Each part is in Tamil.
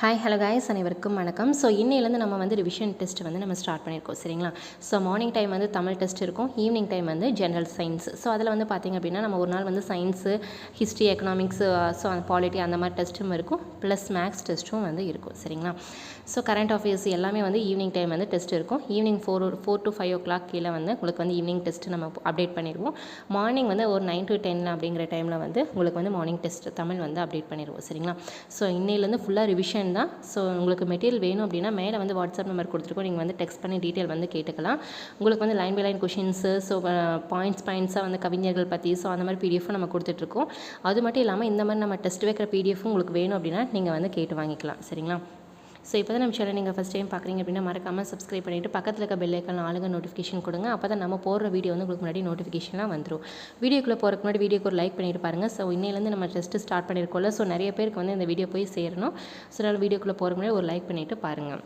ஹாய் ஹலோ காய்ஸ் அனைவருக்கும் வணக்கம். ஸோ இன்னையிலேருந்து நம்ம வந்து ரிவிஷன் டெஸ்ட் வந்து நம்ம ஸ்டார்ட் பண்ணியிருக்கோம். சரிங்களா? ஸோ மார்னிங் டைம் வந்து தமிழ் டெஸ்ட் இருக்கும். ஈவினிங் டைம் வந்து ஜென்ரல் சயின்ஸ் ஸோ அதில் வந்து பார்த்திங்க அப்படின்னா நம்ம ஒரு நாள் வந்து சயின்ஸு ஹிஸ்ட்ரி எக்கனாமிக்ஸு ஸோ அந்த பாலிட்டி அந்த மாதிரி டெஸ்ட்டும் இருக்கும். ப்ளஸ் மேக்ஸ் டெஸ்ட்டும் வந்து இருக்கும். சரிங்களா? ஸோ கரண்ட் அஃபேர்ஸ் எல்லாமே வந்து ஈவினிங் டைம் வந்து டெஸ்ட் இருக்கும். Evening four four to five o'clock கீழே வந்து உங்களுக்கு வந்து ஈவினிங் டெஸ்ட் நம்ம அப்டேட் பண்ணிடுவோம். மார்னிங் வந்து ஒரு நைன் டு டென் அப்படிங்கிற டைமில் வந்து உங்களுக்கு வந்து மார்னிங் டெஸ்ட் தமிழ் வந்து அப்டேட் பண்ணிடுவோம். சரிங்களா? ஸோ இன்னையிலேருந்து ஃபுல்லாக ரிவிஷன் தான். ஸோ உங்களுக்கு மெட்டீரியல் வேணும் அப்படின்னா மேலே வந்து வாட்ஸ்அப் நம்பர் கொடுத்துருக்கோம். நீங்கள் வந்து டெக்ஸ்ட் பண்ணி டீட்டெயில் வந்து கேட்டுக்கலாம். உங்களுக்கு வந்து line by line questions so points பாயிண்ட்ஸாக வந்து கவிஞர்கள் பற்றி ஸோ அந்த மாதிரி பிடிஎஃப்பும் நம்ம கொடுத்துட்ருக்கோம். அது மட்டும் இல்லாமல் இந்த மாதிரி நம்ம டெஸ்ட் வைக்கிற பிடிஎஃப்பும் உங்களுக்கு வேணும் அப்படின்னா நீங்கள் வந்து கேட்டு வாங்கிக்கலாம். சரிங்களா? ஸோ இப்போ தான் நம்ம சேனல் நீங்கள் ஃபஸ்ட் டைம் பார்க்குறீங்க அப்படின்னா மறக்காமல் சப்ஸ்கிரைப் பண்ணிவிட்டு பக்கத்தில் இருக்க பெல்லைக்கான ஆளுங்க நோட்டிஃபிகேஷன் கொடுங்க. அப்போ தான் நம்ம போடுற வீடியோ வந்து உங்களுக்கு முன்னாடி நோட்டிஃபிகேஷன்லாம் வந்துடும் வீடியோக்குள்ளே போகிறதுக்கு முன்னாடி வீடியோக்கு ஒரு லைக் பண்ணிட்டு பாருங்கள் ஸோ இன்னையிலேருந்து நம்ம டெஸ்ட்டு ஸ்டார்ட் பண்ணியிருக்கோம்ல ஸோ நிறைய பேருக்கு வந்து இந்த வீடியோ போய் சேரணும். ஸோ அதனால் வீடியோக்குள்ளே போகிற முன்னாடி ஒரு லைக் பண்ணிவிட்டு பாருங்கள்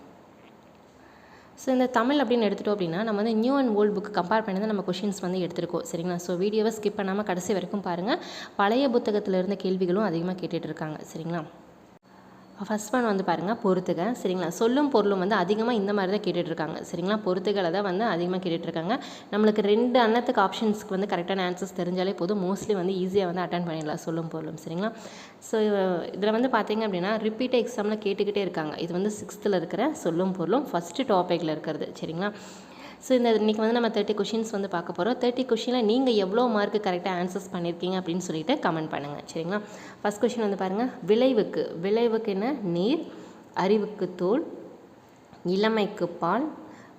ஸோ இந்த தமிழ் அப்படின்னு எடுத்துட்டோம் அப்படின்னா நம்ம வந்து new and old book compare பண்ணி தான் நம்ம கொஷின்ஸ் வந்து எடுத்திருக்கோம். சரிங்களா? ஸோ வீடியோவை ஸ்கிப் பண்ணாமல் கடைசி வரைக்கும் பாருங்கள் பழைய புத்தகத்தில் இருந்த கேள்விகளும் அதிகமாக கேட்டுகிட்டு இருக்காங்க. சரிங்களா? ஃபஸ்ட் ஒன் வந்து பாருங்கள் பொறுத்துக. சரிங்களா? சொல்லும் பொருளும் வந்து அதிகமாக இந்த மாதிரி தான் கேட்டுட்ருக்காங்க. சரிங்களா? பொறுத்துகளை தான் வந்து அதிகமாக கேட்டுட்ருக்காங்க. நம்மளுக்கு ரெண்டு அன்னத்துக்கு ஆப்ஷன்ஸ்க்கு வந்து கரெக்டான ஆன்சர்ஸ் தெரிஞ்சாலே போதும். மோஸ்ட்லி வந்து ஈஸியாக வந்து அட்டன் பண்ணிடலாம் சொல்லும் பொருளும். சரிங்களா? ஸோ இதில் வந்து பார்த்தீங்க அப்படின்னா ரிப்பீட் எக்ஸாமில் கேட்டுக்கிட்டே இருக்காங்க. இது வந்து சிக்ஸ்த்தில் இருக்கிற சொல்லும் பொருளும் ஃபஸ்ட்டு டாப்பிக்கில் இருக்கிறது. சரிங்களா? ஸோ இந்த இன்றைக்கி வந்து நம்ம தேர்ட்டி கொஷின்ஸ் வந்து பார்க்க போகிறோம் தேர்ட்டி கொஷினில் நீங்கள் எவ்வளோ மார்க் கரெக்டாக ஆன்சர்ஸ் பண்ணியிருக்கீங்க அப்படின்னு சொல்லிட்டு கமெண்ட் பண்ணுங்கள் சரிங்களா? ஃபஸ்ட் கொஷின் வந்து பாருங்கள் விளைவுக்கு விளைவுக்கு என்ன? நீர் அறிவுக்கு தோல் இளமைக்கு பால்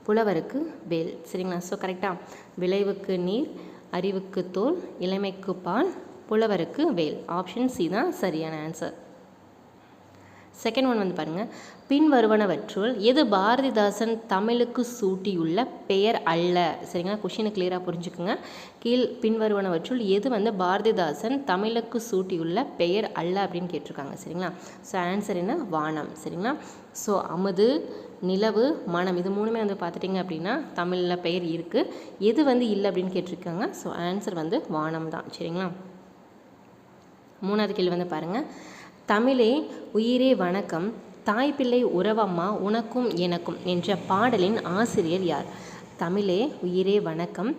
புலவருக்கு வேல். சரிங்களா? ஸோ கரெக்டாக விளைவுக்கு நீர் அறிவுக்கு தோல் இளமைக்கு பால் புலவருக்கு வேல். ஆப்ஷன் சி தான் சரியான ஆன்சர் செகண்ட் ஒன் வந்து பாருங்கள் பின்வருவனவற்றுள் எது பாரதிதாசன் தமிழுக்கு சூட்டியுள்ள பெயர் அல்ல? சரிங்களா? கொஷினை கிளியராக புரிஞ்சுக்குங்க. கீழ் பின்வருவனவற்றுள் எது வந்து பாரதிதாசன் தமிழுக்கு சூட்டியுள்ள பெயர் அல்ல அப்படின்னு கேட்டிருக்காங்க. சரிங்களா? ஸோ ஆன்சர் என்ன? வானம். சரிங்களா? ஸோ அமுது நிலவு மனம் இது மூணுமே வந்து பார்த்துட்டிங்க அப்படின்னா தமிழில் பெயர் இருக்குது எது வந்து இல்லை அப்படின்னு கேட்டிருக்காங்க. ஸோ ஆன்சர் வந்து வானம் தான் சரிங்களா? மூணாவது கேள்வி வந்து பாருங்கள் தமிழே உயிரே வணக்கம். தாய் பிள்ளை உறவம்மா உனக்கும் எனக்கும் என்ற பாடலின் ஆசிரியர் யார்? தமிழே உயிரே வணக்கம்.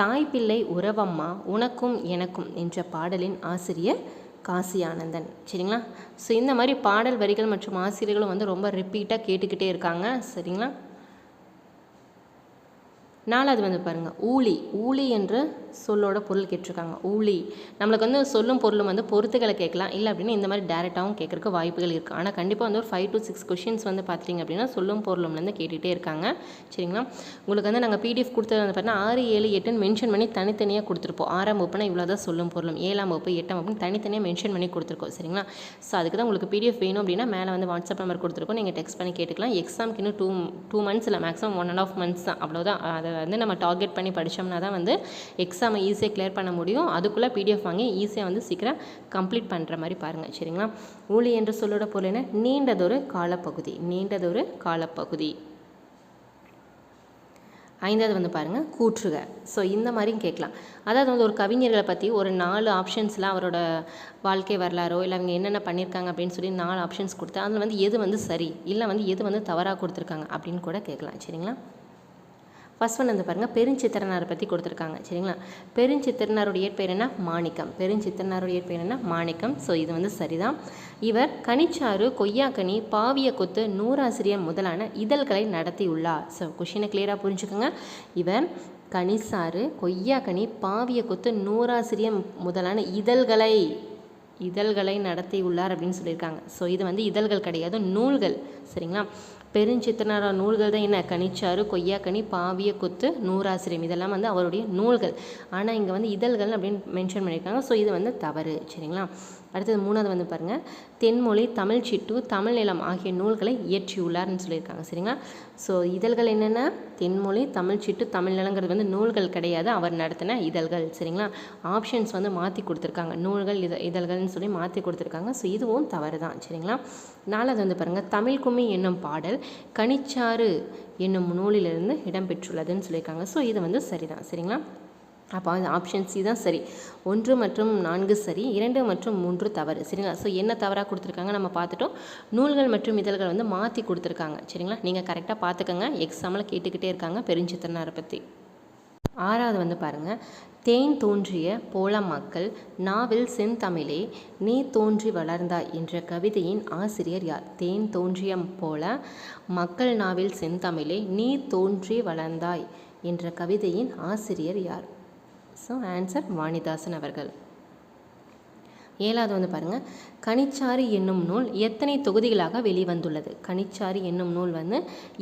தாய் பிள்ளை உறவம்மா உனக்கும் எனக்கும் என்ற பாடலின் ஆசிரியர் காசி ஆனந்தன் சரிங்களா? ஸோ இந்த மாதிரி பாடல் வரிகள் மற்றும் ஆசிரியர்களும் வந்து ரொம்ப ரிப்பீட்டாக கேட்டுக்கிட்டே இருக்காங்க. சரிங்களா? நாலாவது வந்து பாருங்கள் ஊழி. ஊழி என்ற சொல்லோட பொருள் கேட்டிருக்காங்க. ஊழி. நம்மளுக்கு வந்து சொல்லும் பொருளும் வந்து பொறுத்துகளை கேட்கலாம். இல்லை அப்படின்னு இந்த மாதிரி டேரெக்டாகவும் கேட்குறக்கு வாய்ப்புகள் இருக்குது ஆனால் கண்டிப்பாக வந்து ஒரு ஃபைவ் டு சிக்ஸ் கொஷின்ஸ் வந்து பார்த்துட்டிங்க அப்படின்னா சொல்லும் பொருளும்லேருந்து கேட்டுகிட்டே இருக்காங்க. சரிங்களா? உங்களுக்கு வந்து நாங்கள் பிடிஎஃப் கொடுத்தது வந்து பார்த்தீங்கன்னா ஆறு ஏழு எட்டுன்னு மென்ஷன் பண்ணி தனித்தனியாக கொடுத்துருப்போம். ஆறாம் வகுப்புனா இவ்வளோ தான் சொல்லும் பொருளும். ஏழாம் வகுப்பு எட்டாம் வகுப்பு தனித்தனியாக மென்ஷன் பண்ணி கொடுத்துருக்கோம். சரிங்களா? ஸோ அதுக்கு தான் உங்களுக்கு பிடிஎஃப் வேணும் அப்படின்னா மேலே வந்து வாட்ஸ்அப் நம்பர் கொடுத்துருக்கோம். நீங்கள் டெக்ஸ்ட் பண்ணி கேட்டுக்கலாம். எக்ஸாம்க்கு இன்னும் டூ டூ மந்த்ஸ் இல்லை maximum one and half months தான். அவ்வளோதான் அதை வந்து நம்ம டார்கெட் பண்ணி படித்தோம்னா தான் வந்து எக்ஸாம் ஈஸியாக கிளியர் பண்ண முடியும். அதுக்குள்ளே பிடிஎஃப் வாங்கி ஈஸியாக வந்து சீக்கிரம் கம்ப்ளீட் பண்ணுற மாதிரி பாருங்கள் சரிங்களா? ஊழி என்ற சொல்லோட பொருள் என்ன? நீண்டதொரு காலப்பகுதி. நீண்டதொரு காலப்பகுதி. ஐந்தாவது வந்து பாருங்கள் கூற்றுக. ஸோ இந்த மாதிரியும் கேட்கலாம். அதாவது வந்து ஒரு கவிஞர்களை பற்றி ஒரு நாலு ஆப்ஷன்ஸில் அவரோட வாழ்க்கை வரலாறோ இல்லை அவங்க என்னென்ன பண்ணியிருக்காங்க அப்படின்னு சொல்லி நாலு ஆப்ஷன்ஸ் கொடுத்து அதில் வந்து எது வந்து சரி இல்லை வந்து எது வந்து தவறாக கொடுத்துருக்காங்க அப்படின்னு கூட கேட்கலாம். சரிங்களா? ஃபஸ்ட் ஒன் வந்து பாருங்கள் பெருஞ்சித்திரனாரை பற்றி கொடுத்துருக்காங்க சரிங்களா? பெருஞ்சித்திரனாருடைய இயற்பெயர் என்ன? மாணிக்கம். பெருஞ்சித்திரனாருடைய இயற்பெயர் என்ன? மாணிக்கம். ஸோ இது வந்து சரிதான். இவர் கனிச்சாறு கொய்யாக்கனி பாவிய கொத்து நூறாசிரியர் முதலான இதழ்களை நடத்தியுள்ளார். ஸோ கொஷினை கிளியராக புரிஞ்சுக்கோங்க. இவர் கனிசாறு கொய்யாக்கனி பாவிய கொத்து நூறாசிரியர் முதலான இதழ்களை இதழ்களை நடத்தியுள்ளார் அப்படின்னு சொல்லியிருக்காங்க. ஸோ இது வந்து இதழ்கள் கிடையாது நூல்கள் சரிங்களா? பெருஞ்சித்திரனார நூல்கள் தான் என்ன? கனிச்சாறு கொய்யாக்கனி பாவிய கொத்து நூறாசிரியம் இதெல்லாம் வந்து அவருடைய நூல்கள். ஆனால் இங்கே வந்து இதழ்கள் அப்படின்னு மென்ஷன் பண்ணியிருக்காங்க ஸோ இது வந்து தவறு. சரிங்களா? அடுத்தது மூணாவது வந்து பாருங்கள் தென்மொழி தமிழ் சிட்டு தமிழ் நிலம் ஆகிய நூல்களை இயற்றியுள்ளார்னு சொல்லியிருக்காங்க. சரிங்களா? ஸோ இதழ்கள் என்னென்ன? தென்மொழி தமிழ் சிட்டு தமிழ் நிலங்கிறது வந்து நூல்கள் கிடையாது. அவர் நடத்தின இதழ்கள். சரிங்களா? ஆப்ஷன்ஸ் வந்து மாற்றி கொடுத்துருக்காங்க. நூல்கள் இத இதழ்கள்னு சொல்லி மாற்றி கொடுத்துருக்காங்க. ஸோ இதுவும் தவறு தான் சரிங்களா? நாலாவது வந்து பாருங்கள் தமிழ் கும்மி என்னும் பாடல் கனிச்சாறு என்னும் நூலிலிருந்து இடம்பெற்றுள்ளதுன்னு சொல்லியிருக்காங்க. ஸோ இது வந்து சரிதான். சரிங்களா? அப்போ ஆப்ஷன் சி தான் சரி. ஒன்று மற்றும் நான்கு சரி இரண்டு மற்றும் மூன்று தவறு. சரிங்களா? ஸோ என்ன தவறாக கொடுத்துருக்காங்க? நம்ம பார்த்துட்டோம். நூல்கள் மற்றும் இதழ்கள் வந்து மாற்றி கொடுத்துருக்காங்க. சரிங்களா? நீங்கள் கரெக்டாக பார்த்துக்கோங்க. எக்ஸாமில் கேட்டுக்கிட்டே இருக்காங்க பெருஞ்சித்தனாரை பற்றி ஆறாவது வந்து பாருங்கள் தேன் தோன்றிய போல மக்கள் நாவில் செந்தமிழே நீ தோன்றி வளர்ந்தாய் என்ற கவிதையின் ஆசிரியர் யார்? தேன் தோன்றிய போல மக்கள் நாவில் செந்தமிழே நீ தோன்றி வளர்ந்தாய் என்ற கவிதையின் ஆசிரியர் யார்? ஸோ ஆன்சர் வாணிதாசன் அவர்கள். ஏழாவது வந்து பாருங்கள் கனிச்சாறு என்னும் நூல் எத்தனை தொகுதிகளாக வெளிவந்துள்ளது? கனிச்சாறு என்னும் நூல் வந்து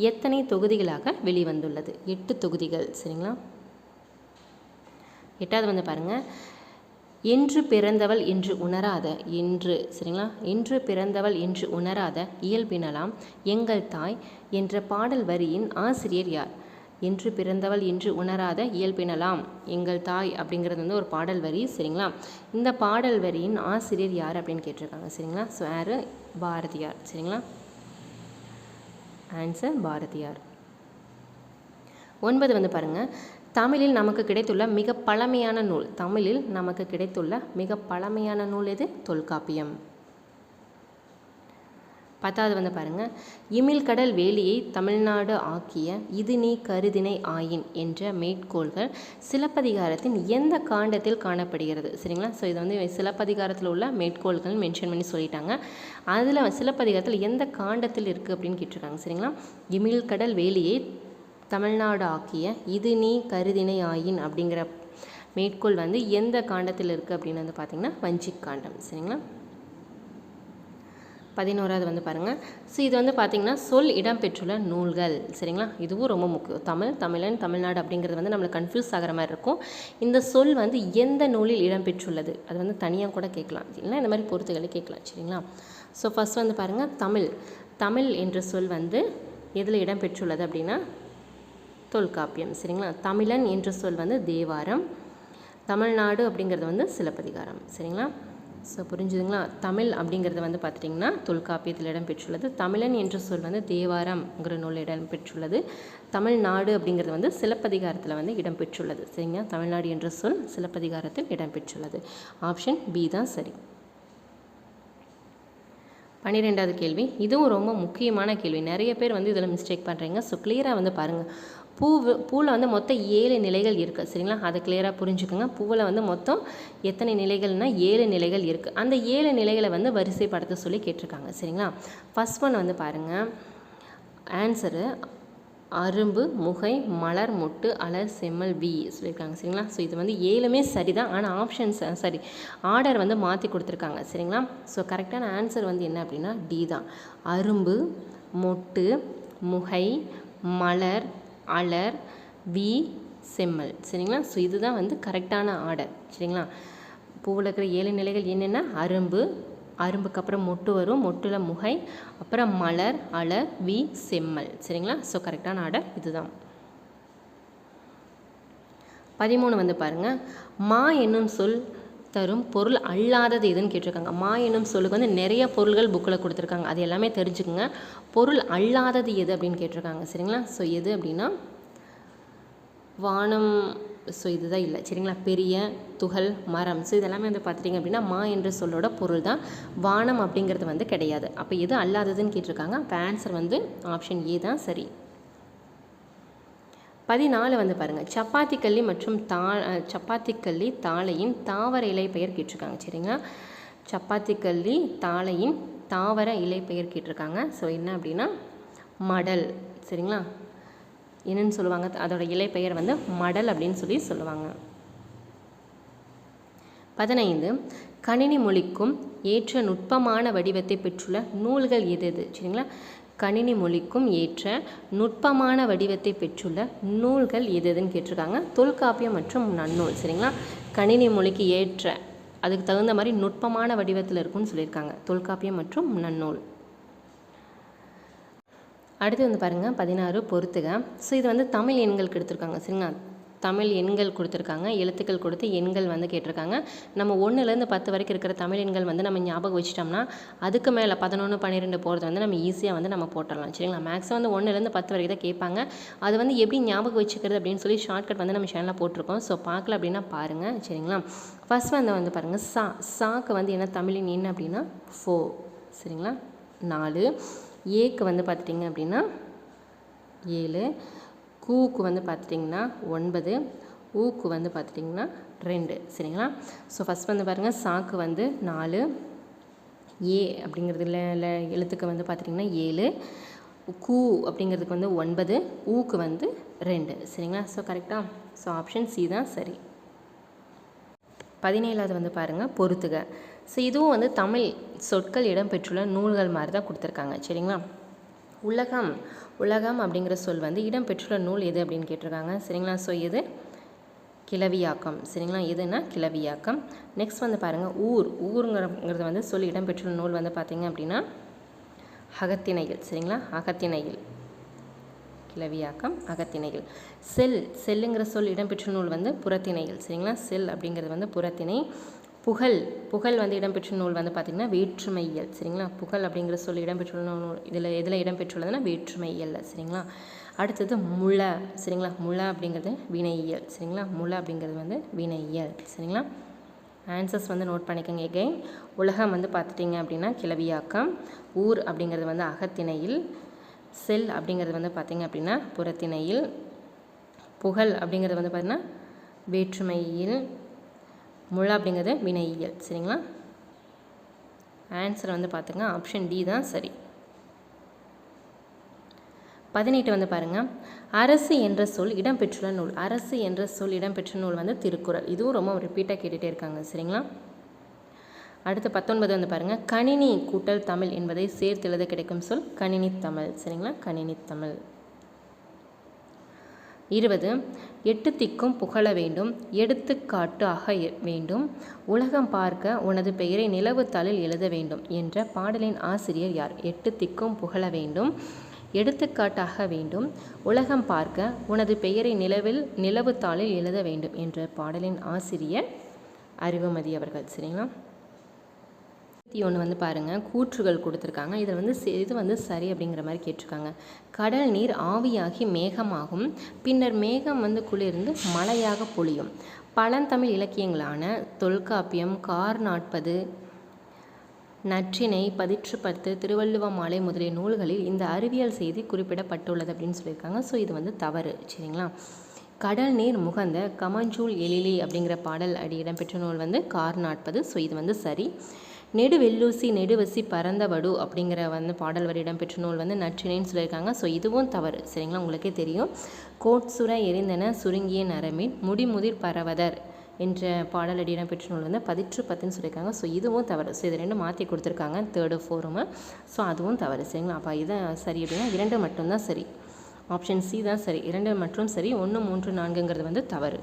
எத்தனை தொகுதிகளாக வெளிவந்துள்ளது? எட்டு தொகுதிகள். சரிங்களா? எட்டாவது வந்து பாருங்கள் என்று பிறந்தவள் என்று உணராத என்று சரிங்களா? என்று பிறந்தவள் என்று உணராத இயல்பினலாம் எங்கள் தாய் என்ற பாடல் வரியின் ஆசிரியர் யார்? என்று பிறந்தவள் என்று உணராத இயல்பினலாம். எங்கள் தாய் அப்படிங்கிறது வந்து ஒரு பாடல் வரி சரிங்களா? இந்த பாடல் வரியின் ஆசிரியர் யார் அப்படின்னு கேட்டிருக்காங்க சரிங்களா? ஸோ யார்? பாரதியார் சரிங்களா? ஆன்சர் பாரதியார். ஒன்பது வந்து பாருங்கள் தமிழில் நமக்கு கிடைத்துள்ள மிக பழமையான நூல் தமிழில் நமக்கு கிடைத்துள்ள மிக பழமையான நூல் எது? தொல்காப்பியம். பத்தாவது வந்து பாருங்கள் இமிழ்கடல் வேலியை தமிழ்நாடு ஆக்கிய இது நீ கருதினை ஆயின் என்ற மேற்கோள்கள் சிலப்பதிகாரத்தின் எந்த காண்டத்தில் காணப்படுகிறது? சரிங்களா? ஸோ இது வந்து சிலப்பதிகாரத்தில் உள்ள மேற்கோள்கள் மென்ஷன் பண்ணி சொல்லிட்டாங்க. அதில் சிலப்பதிகாரத்தில் எந்த காண்டத்தில் இருக்குது அப்படின்னு கேட்டிருக்காங்க. சரிங்களா? இமிழ்கடல் வேலியை தமிழ்நாடு ஆக்கிய இது நீ கருதினை ஆயின் அப்படிங்கிற மேற்கோள் வந்து எந்த காண்டத்தில் இருக்குது அப்படின்னு வந்து பார்த்திங்கன்னா வஞ்சிக் காண்டம். சரிங்களா? பதினோராவது வந்து பாருங்கள் ஸோ இது வந்து பார்த்திங்கன்னா சொல் இடம்பெற்றுள்ள நூல்கள். சரிங்களா? இதுவும் ரொம்ப முக்கியம். தமிழ் தமிழன் தமிழ்நாடு அப்படிங்கிறது வந்து நம்மளுக்கு கன்ஃபியூஸ் ஆகிற மாதிரி இருக்கும். இந்த சொல் வந்து எந்த நூலில் இடம்பெற்றுள்ளது? அது வந்து தனியாக கூட கேட்கலாம். இல்லைன்னா இந்த மாதிரி பொறுத்துகளை கேட்கலாம். சரிங்களா? ஸோ ஃபஸ்ட் வந்து பாருங்கள் தமிழ். தமிழ் என்ற சொல் வந்து எதில் இடம்பெற்றுள்ளது அப்படின்னா தொல்காப்பியம். சரிங்களா? தமிழன் என்ற சொல் வந்து தேவாரம். தமிழ்நாடு அப்படிங்கிறது வந்து சிலப்பதிகாரம். சரிங்களா? ஸோ புரிஞ்சுதுங்களா? தமிழ் அப்படிங்கிறது வந்து பார்த்துட்டிங்கன்னா தொல்காப்பியத்தில் இடம்பெற்றுள்ளது. தமிழன் என்ற சொல் வந்து தேவாரம்ங்கிற நூல் இடம்பெற்றுள்ளது. தமிழ்நாடு அப்படிங்கிறது வந்து சிலப்பதிகாரத்தில் வந்து இடம்பெற்றுள்ளது. சரிங்களா? தமிழ்நாடு என்ற சொல் சிலப்பதிகாரத்தில் இடம்பெற்றுள்ளது. ஆப்ஷன் பி தான் சரி. பன்னிரெண்டாவது கேள்வி. இதுவும் ரொம்ப முக்கியமான கேள்வி. நிறைய பேர் வந்து இதில் மிஸ்டேக் பண்ணுறீங்க ஸோ கிளியராக வந்து பாருங்கள் பூ பூவில் வந்து மொத்தம் ஏழு நிலைகள் இருக்குது சரிங்களா? அதை கிளியராக புரிஞ்சுக்கோங்க. பூவில் வந்து மொத்தம் எத்தனை நிலைகள்னால் ஏழு நிலைகள் இருக்குது அந்த ஏழு நிலைகளை வந்து வரிசைப்படுத்த சொல்லி கேட்டிருக்காங்க. சரிங்களா? ஃபஸ்ட் ஒன் வந்து பாருங்கள் ஆன்சரு அரும்பு முகை மலர் மொட்டு அலர் செம்மல் வி சொல்லியிருக்காங்க. சரிங்களா? ஸோ இது வந்து ஏழுமே சரி தான் ஆனால் ஆப்ஷன்ஸ் சரி ஆர்டர் வந்து மாற்றி கொடுத்துருக்காங்க. சரிங்களா? ஸோ கரெக்டான ஆன்சர் வந்து என்ன அப்படின்னா டி தான். அரும்பு மொட்டு முகை மலர் அலர் வி செம்மல். சரிங்களா? ஸோ இதுதான் வந்து கரெக்டான ஆர்டர் சரிங்களா? பூவில் இருக்கிற ஏழு நிலைகள் என்னென்ன? அரும்பு அரும்புக்கு அப்புறம் மொட்டு வரும் மொட்டில் முகை அப்புறம் மலர் அலர் வி செம்மல். சரிங்களா? ஸோ கரெக்டான ஆர்டர் இதுதான். பதிமூணு வந்து பாருங்கள் மா என்னும் சொல் தரும் பொருள் அல்லாதது எதுன்னு கேட்டிருக்காங்க. மா என்னும் சொல்லுக்கு வந்து நிறைய பொருள்கள் புக்கில் கொடுத்துருக்காங்க. அது எல்லாமே தெரிஞ்சுக்குங்க. பொருள் அல்லாதது எது அப்படின்னு கேட்டிருக்காங்க. சரிங்களா? ஸோ எது அப்படின்னா வானம் ஸோ இதுதான் இல்லை. சரிங்களா? பெரிய துகள் மரம். ஸோ இதெல்லாமே வந்து பார்த்துட்டிங்க அப்படின்னா மா என்ற சொல்லோட பொருள் தான். வானம் அப்படிங்கிறது வந்து கிடையாது. அப்போ எது அல்லாததுன்னு கேட்டிருக்காங்க. அப்போ ஆன்சர் வந்து ஆப்ஷன் ஏ தான். சரி. பதினாலு வந்து பாருங்கள் சப்பாத்தி கல்லி மற்றும் தா சப்பாத்தி கல்லி தாளையின் தாவர இலை பெயர் கேட்டிருக்காங்க. சரிங்களா? சப்பாத்தி கல்லி தாளையின் தாவர இலை பெயர் கேட்டிருக்காங்க. ஸோ என்ன அப்படின்னா? மடல். சரிங்களா? என்னன்னு சொல்லுவாங்க. அதோட இலை பெயர் வந்து மடல் அப்படின்னு சொல்லி சொல்லுவாங்க. பதினைந்து கணினி மொழிக்கும் ஏற்ற நுட்பமான வடிவத்தை பெற்றுள்ள நூல்கள் எது எது? சரிங்களா? கணினி மொழிக்கும் ஏற்ற நுட்பமான வடிவத்தை பெற்றுள்ள நூல்கள் எது எதுன்னு கேட்டிருக்காங்க. தொல்காப்பியம் மற்றும் நன்னூல். சரிங்களா? கணினி மொழிக்கு ஏற்ற அதுக்கு தகுந்த மாதிரி நுட்பமான வடிவத்தில் இருக்குன்னு சொல்லியிருக்காங்க. தொல்காப்பியம் மற்றும் நன்னூல். அடுத்து வந்து பாருங்கள் பதினாறு பொறுத்துக. ஸோ இது வந்து தமிழ் எண்களுக்கு எடுத்திருக்காங்க சரிங்களா? தமிழ் எண்கள் கொடுத்துருக்காங்க எழுத்துக்கள் கொடுத்து எண்கள் வந்து கேட்டிருக்காங்க. நம்ம ஒன்றுலேருந்து பத்து வரைக்கும் இருக்கிற தமிழ் எண்கள் வந்து நம்ம ஞாபகம் வச்சிட்டோம்னா அதுக்கு மேலே பதினொன்று பன்னிரெண்டு போகிறது வந்து நம்ம ஈஸியாக வந்து நம்ம போட்டுடலாம் சரிங்களா? மேக்ஸிமம் வந்து ஒன்றுலேருந்து பத்து வரைக்கும் தான் கேட்பாங்க. அது வந்து எப்படி ஞாபகம் வச்சுக்கிறது அப்படின்னு சொல்லி ஷார்ட்கட் வந்து நம்ம சேனலில் போட்டிருக்கோம். ஸோ பார்க்கல அப்படின்னா பாருங்கள் சரிங்களா? ஃபர்ஸ்ட் வந்து வந்து பாருங்கள் சா சாக்கு வந்து என்ன தமிழின் எண் அப்படின்னா ஃபோ சரிங்களா? நாலு. ஏக்கு வந்து பார்த்துட்டிங்க அப்படின்னா ஏழு கூக்கு வந்து பார்த்துட்டிங்கன்னா ஒன்பது ஊக்கு வந்து பார்த்துட்டிங்கன்னா ரெண்டு. சரிங்களா? ஸோ ஃபஸ்ட் வந்து பாருங்கள் சாக்கு வந்து நாலு ஏ அப்படிங்கிறதுல எழுத்துக்கு வந்து பார்த்துட்டிங்கன்னா ஏழு கூ அப்படிங்கிறதுக்கு வந்து ஒன்பது ஊக்கு வந்து ரெண்டு. சரிங்களா? ஸோ கரெக்டாக ஸோ ஆப்ஷன் சி தான் சரி. பதினேழாவது வந்து பாருங்கள் பொறுத்துக. ஸோ இதுவும் வந்து தமிழ் சொற்கள் இடம்பெற்றுள்ள நூல்கள் மாதிரி தான் கொடுத்துருக்காங்க. சரிங்களா? உலகம் உலகம் அப்படிங்கிற சொல் வந்து இடம்பெற்றுள்ள நூல் எது அப்படின்னு கேட்டிருக்காங்க. சரிங்களா? ஸோ இது கிளவியாக்கம். சரிங்களா? எதுனா கிளவியாக்கம். நெக்ஸ்ட் வந்து பாருங்கள் ஊர். ஊருங்கிறங்கிறது வந்து சொல் இடம்பெற்றுள்ள நூல் வந்து பார்த்திங்க அப்படின்னா அகத்திணைகள். சரிங்களா? அகத்திணைகள். கிளவியாக்கம் அகத்திணைகள். செல் செல்லுங்கிற சொல் இடம்பெற்ற நூல் வந்து புறத்திணைகள். சரிங்களா? செல் அப்படிங்கிறது வந்து புறத்திணை புகழ் புகழ் வந்து இடம்பெற்ற நூல் வந்து பார்த்திங்கன்னா வேற்றுமையியல் சரிங்களா? புகழ் அப்படிங்கிற சொல் இடம்பெற்றுள்ள நூல் இதில் எதில் இடம்பெற்றுள்ளதுன்னா வேற்றுமையியல்ல சரிங்களா? அடுத்தது முள சரிங்களா? முள அப்படிங்கிறது வினையியல் சரிங்களா? முள அப்படிங்கிறது வந்து வினையியல் சரிங்களா? ஆன்சர்ஸ் வந்து நோட் பண்ணிக்கோங்க எகைன் உலகம் வந்து பார்த்துட்டிங்க அப்படின்னா கிளவியாக்கம் ஊர் அப்படிங்கிறது வந்து அகத்திணையில் செல் அப்படிங்கிறது வந்து பார்த்திங்க அப்படின்னா புறத்திணையில் புகழ் அப்படிங்கிறது வந்து பார்த்திங்கன்னா வேற்றுமையில் முழ அப்படிங்கிறது வினையியல் சரிங்களா? ஆன்சர் வந்து பார்த்துங்க ஆப்ஷன் டி தான் சரி. பதினெட்டு வந்து பாருங்கள் அரசு என்ற சொல் இடம்பெற்றுள்ள நூல். அரசு என்ற சொல் இடம்பெற்ற நூல் வந்து திருக்குறள். இதுவும் ரொம்ப ரிப்பீட்டாக கேட்டுகிட்டே இருக்காங்க. சரிங்களா? அடுத்து பத்தொன்பது வந்து பாருங்கள் கணினி கூட்டல் தமிழ் என்பதை சேர்த்து எழுத கிடைக்கும் சொல் கணினி தமிழ். சரிங்களா? கணினி தமிழ். இருபது எட்டு திக்கும் புகழ வேண்டும் எடுத்துக்காட்டு ஆக வேண்டும். உலகம் பார்க்க உனது பெயரை நிலவுத்தாளில் எழுத வேண்டும் என்ற பாடலின் ஆசிரியர் யார்? எட்டு திக்கும் புகழ வேண்டும் எடுத்துக்காட்டாக வேண்டும். உலகம் பார்க்க உனது பெயரை நிலவில் நிலவுத்தாளில் எழுத வேண்டும் என்ற பாடலின் ஆசிரியர் அறிவுமதி அவர்கள். சரிங்களா? இருபத்தி ஒன்று வந்து பாருங்கள் கூற்றுகள் கொடுத்துருக்காங்க. இதில் வந்து இது வந்து சரி அப்படிங்கிற மாதிரி கேட்டிருக்காங்க. கடல் நீர் ஆவியாகி மேகமாகும். பின்னர் மேகம் வந்து குளிர்ந்து மழையாக பொழியும். பழந்தமிழ் இலக்கியங்களான தொல்காப்பியம் கார் நாற்பது நற்றிணை பதிற்று பத்து திருவள்ளுவ மாலை முதலிய நூல்களில் இந்த அறிவியல் செய்தி குறிப்பிடப்பட்டுள்ளது அப்படின்னு சொல்லியிருக்காங்க. ஸோ இது வந்து தவறு சரிங்களா? கடல் நீர் முகந்த கமஞ்சூல் எழிலி அப்படிங்கிற பாடல் அடி இடம்பெற்ற நூல் வந்து கார் நாற்பது. ஸோ இது வந்து சரி. நெடுவெல்லூசி நெடுவசி பறந்தவடு அப்படிங்கிற வந்து பாடல் வரி இடம்பெற்ற நூல் வந்து நற்றினைன்னு சொல்லியிருக்காங்க. ஸோ இதுவும் தவறு. சரிங்களா? உங்களுக்கே தெரியும். கோட்சுர எரிந்தன சுருங்கிய நரமின் முடிமுதிர் பரவதர் என்ற பாடலடி இடம்பெற்ற நூல் வந்து பதிற்று பத்துன்னு சொல்லியிருக்காங்க. ஸோ இதுவும் தவறு. ஸோ இது ரெண்டும் மாற்றி கொடுத்துருக்காங்க. தேர்டு ஃபோருமு ஸோ அதுவும் தவறு. சரிங்களா? அப்போ இதை சரி அப்படின்னா இரண்டு மட்டும்தான் சரி. ஆப்ஷன் சி தான் சரி. இரண்டு மற்றும் சரி. ஒன்று மூன்று நான்குங்கிறது வந்து தவறு.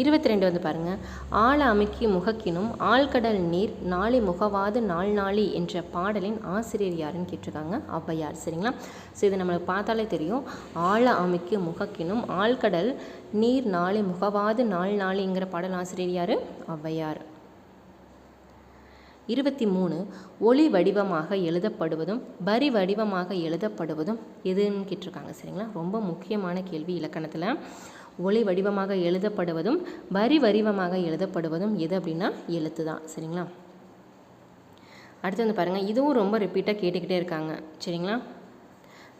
இருபத்தி ரெண்டு வந்து பாருங்கள் ஆழ அமுக்கி முகக்கினும் ஆழ்கடல் நீர் நாளை முகவாது நாள் நாளி என்ற பாடலின் ஆசிரியர் யாருன்னு கேட்டிருக்காங்க. ஔவையார். சரிங்களா? ஸோ இது நம்மளுக்கு பார்த்தாலே தெரியும். ஆழ அமுக்கி முகக்கினும் ஆழ்கடல் நீர் நாளை முகவாது நாள் நாளிங்கிற பாடல் ஆசிரியர் யார்? ஔவையார். இருபத்தி மூணு ஒளி வடிவமாக எழுதப்படுவதும் வரி வடிவமாக எழுதப்படுவதும் எதுன்னு கேட்டிருக்காங்க. சரிங்களா? ரொம்ப முக்கியமான கேள்வி இலக்கணத்தில். ஒளி வடிவமாக எழுதப்படுவதும் வரி வடிவமாக எழுதப்படுவதும் எது அப்படின்னா எழுத்து தான். சரிங்களா? அடுத்து வந்து பாருங்கள் இதுவும் ரொம்ப ரிப்பீட்டாக கேட்டுக்கிட்டே இருக்காங்க. சரிங்களா?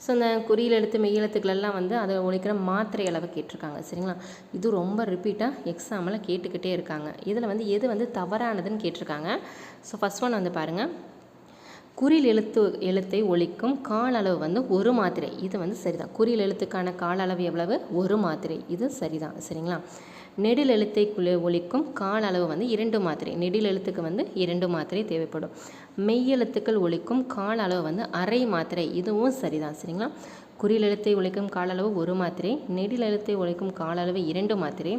ஸோ இந்த குறியில் எழுத்து மெய் எழுத்துக்களெல்லாம் வந்து அதை ஒழிக்கிற மாத்திரை அளவு கேட்டிருக்காங்க. சரிங்களா? இது ரொம்ப ரிப்பீட்டாக எக்ஸாமில் கேட்டுக்கிட்டே இருக்காங்க. இதில் வந்து எது வந்து தவறானதுன்னு கேட்டிருக்காங்க. ஸோ ஃபஸ்ட் ஒன் வந்து பாருங்கள் குறில் எழுத்து எழுத்தை ஒழிக்கும் கால அளவு வந்து ஒரு மாத்திரை. இது வந்து சரிதான். குறில் எழுத்துக்கான கால அளவு எவ்வளவு? ஒரு மாத்திரை. இது சரிதான். சரிங்களா? நெடில் எழுத்தை ஒழிக்கும் கால அளவு வந்து இரண்டு மாத்திரை. நெடில் எழுத்துக்கு வந்து இரண்டு மாத்திரை தேவைப்படும். மெய்யெழுத்துக்கள் ஒழிக்கும் கால அளவு வந்து அரை மாத்திரை. இதுவும் சரிதான். சரிங்களா? குறில் எழுத்தை ஒழிக்கும் கால அளவு ஒரு மாத்திரை. நெடில் எழுத்தை ஒழிக்கும் கால அளவு இரண்டு மாத்திரை.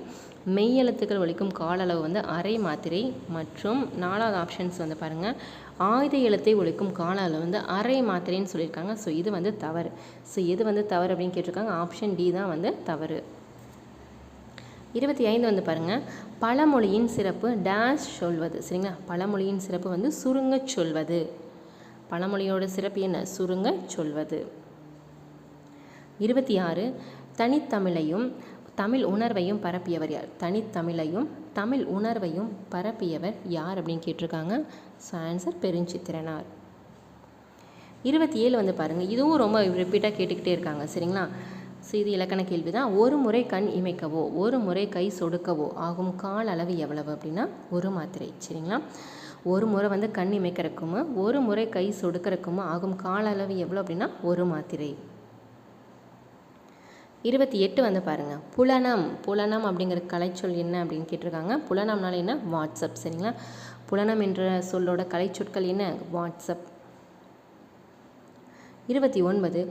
மெய் எழுத்துக்கள் ஒழிக்கும் கால அளவு வந்து அரை மாத்திரை. மற்றும் நாலாவது ஆப்ஷன்ஸ் வந்து பாருங்கள் ஆயுத எழுத்தை ஒழிக்கும் கால அளவு வந்து அரை மாத்திரைன்னு சொல்லியிருக்காங்க. ஸோ இது வந்து தவறு. ஸோ எது வந்து தவறு அப்படின்னு கேட்டிருக்காங்க? ஆப்ஷன் டி தான் வந்து தவறு. இருபத்தி ஐந்து வந்து பாருங்கள் பழமொழியின் சிறப்பு டேஷ் சொல்வது. சரிங்களா? பழமொழியின் சிறப்பு வந்து சுருங்கச் சொல்வது. பழமொழியோட சிறப்பு என்ன? சுருங்கச் சொல்வது. இருபத்தி ஆறு தனித்தமிழையும் தமிழ் உணர்வையும் பரப்பியவர் யார்? தனித்தமிழையும் தமிழ் உணர்வையும் பரப்பியவர் யார் அப்படின்னு கேட்டிருக்காங்க? So answer Perunchithiranar. இருபத்தி ஏழு வந்து பாருங்கள் இதுவும் ரொம்ப ரிப்பீட்டாக கேட்டுக்கிட்டே இருக்காங்க சரிங்களா? ஸோ இது இலக்கண கேள்வி தான் ஒரு முறை கண் இமைக்கவோ ஒரு முறை கை சொடுக்கவோ ஆகும் கால் அளவு எவ்வளவு அப்படின்னா ஒரு மாத்திரை சரிங்களா? ஒரு முறை வந்து கண் இமைக்கிறக்குமோ ஒரு முறை கை சொடுக்கிறக்குமோ ஆகும் கால அளவு எவ்வளோ அப்படின்னா ஒரு மாத்திரை. இருபத்தி எட்டு வந்து பாருங்கள் புலனம். புலனம் அப்படிங்கிற கலைச்சொல் என்ன அப்படின்னு கேட்டிருக்காங்க? புலனம்னால என்ன? வாட்ஸ்அப் சரிங்களா? புலனம் என்ற சொல்லோட கலைச்சொற்கள் என்ன? வாட்ஸ்அப். இருபத்தி ஒன்பது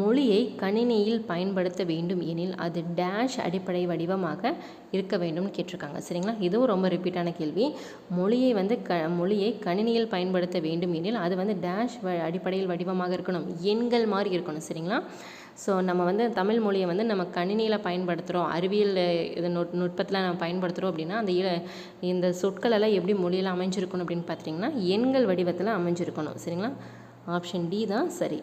மொழியை கணினியில் பயன்படுத்த வேண்டும் எனில் அது டேஷ் அடிப்படை வடிவமாக இருக்க வேண்டும்னு கேட்டிருக்காங்க. சரிங்களா? இதுவும் ரொம்ப ரிப்பீட்டான கேள்வி. மொழியை வந்து க மொழியை கணினியில் பயன்படுத்த வேண்டும் எனில் அது வந்து டேஷ் வ அடிப்படையில் வடிவமாக இருக்கணும். எண்கள் மாதிரி இருக்கணும். சரிங்களா? ஸோ நம்ம வந்து தமிழ் மொழியை வந்து நம்ம கணினியில் பயன்படுத்துகிறோம் அறிவியல் இது நுட் நுட்பத்தில் நம்ம பயன்படுத்துகிறோம் அப்படின்னா அந்த இந்த சொற்கள் எல்லாம் எப்படி மொழியில் அமைஞ்சிருக்கணும் அப்படின்னு பார்த்தீங்கன்னா எண்கள் வடிவத்தில் அமைஞ்சிருக்கணும். சரிங்களா? ஆப்ஷன் டி தான் சரி.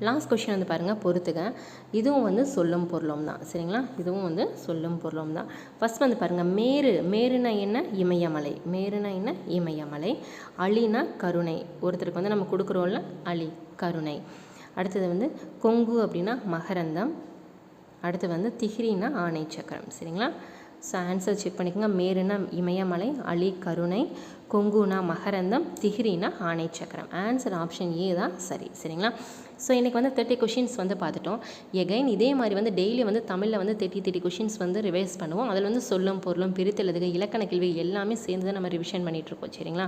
லாஸ்ட் கொஷின் வந்து பாருங்கள் பொறுத்துக. இதுவும் வந்து சொல்லும் பொருளும் தான். சரிங்களா? இதுவும் வந்து சொல்லும் பொருளும் தான். ஃபஸ்ட் வந்து பாருங்கள் மேரு. மேருனா என்ன? இமயமலை. மேருனா என்ன? இமயமலை. அலினா கருணை. ஒருத்தருக்கு வந்து நம்ம கொடுக்குறோம்ல அலி கருணை. அடுத்தது வந்து கொங்கு அப்படின்னா மகரந்தம். அடுத்து வந்து திகிரினா ஆணை சக்கரம். சரிங்களா? ஸோ ஆன்சர் செக் பண்ணிக்கோங்க. மேருனா இமயமலை அலி கருணை. கொங்குனா மகரந்தம் திகிரினா ஆணை சக்கரம் ஆன்சர் ஆப்ஷன் ஏ தான் சரி சரிங்களா? ஸோ இன்றைக்கி வந்து தேர்ட்டி கொஷின்ஸ் வந்து பார்த்துட்டோம். எகைன் இதே மாதிரி வந்து டெய்லி வந்து தமிழில் வந்து தேர்ட்டி தேர்ட்டி கொஷின்ஸ் வந்து ரிவைஸ் பண்ணுவோம். அதில் வந்து சொல்லும் பொருளும் பிரித்தெழுதுக இலக்கண கேள்வி எல்லாமே சேர்ந்து தான் நம்ம ரிவிஷன் பண்ணிகிட்ருக்கோம் சரிங்களா?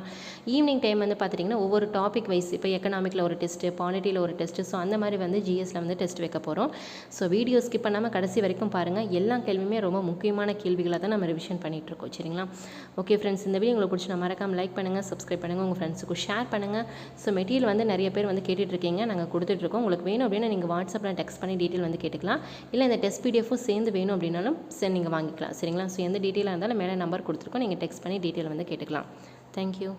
ஈவினிங் டைம் வந்து பார்த்தீங்கன்னா ஒவ்வொரு டாபிக் வைஸ் இப்போ எக்கனாமிக்கில் ஒரு டெஸ்ட்டு பாலிட்டியில் ஒரு டெஸ்ட்டு ஸோ அந்த மாதிரி வந்து ஜிஎஸில் வந்து டெஸ்ட் வைக்க போகிறோம் ஸோ வீடியோ ஸ்கிப் பண்ணாமல் கடைசி வரைக்கும் பாருங்கள் எல்லா கேள்வியுமே ரொம்ப முக்கியமான கேள்விகளாக தான் நம்ம ரிவிஷன் பண்ணிகிட்ருக்கோம் சரிங்களா? ஓகே ஃப்ரெண்ட்ஸ் இந்த வீடியோ உங்களுக்கு பிடிச்சி நான் லைக் பண்ணுங்கள் சப்ஸ்கிரைப் பண்ணுங்கள் உங்கள் ஃப்ரெண்ட்ஸுக்கு ஷேர் பண்ணுங்கள் ஸோ மெட்டீரியல் வந்து நிறைய பேர் வந்து கேட்டுட்ருக்கீங்க நாங்கள் கொடுத்துட்ருக்கோம். உங்களுக்கு வேணும் அப்படின்னா நீங்கள் வாட்ஸ்அப்பில் டெக்ஸ்ட் பண்ணி டீட்டெயில் வந்து கேட்டுக்கலாம். இல்லை இந்த டெஸ்ட் பிடிஎஃபும் சேர்ந்து வேணும் அப்படின்னாலும் சரி நீங்கள் வாங்கிக்கலாம். சரிங்களா? ஸோ எந்த டீட்டெயிலாக இருந்தாலும் மேலே நம்பர் கொடுத்துருக்கோம். நீங்கள் டெக்ஸ்ட் பண்ணி டீட்டெயில் வந்து கேட்டுக்கலாம். தேங்க்யூ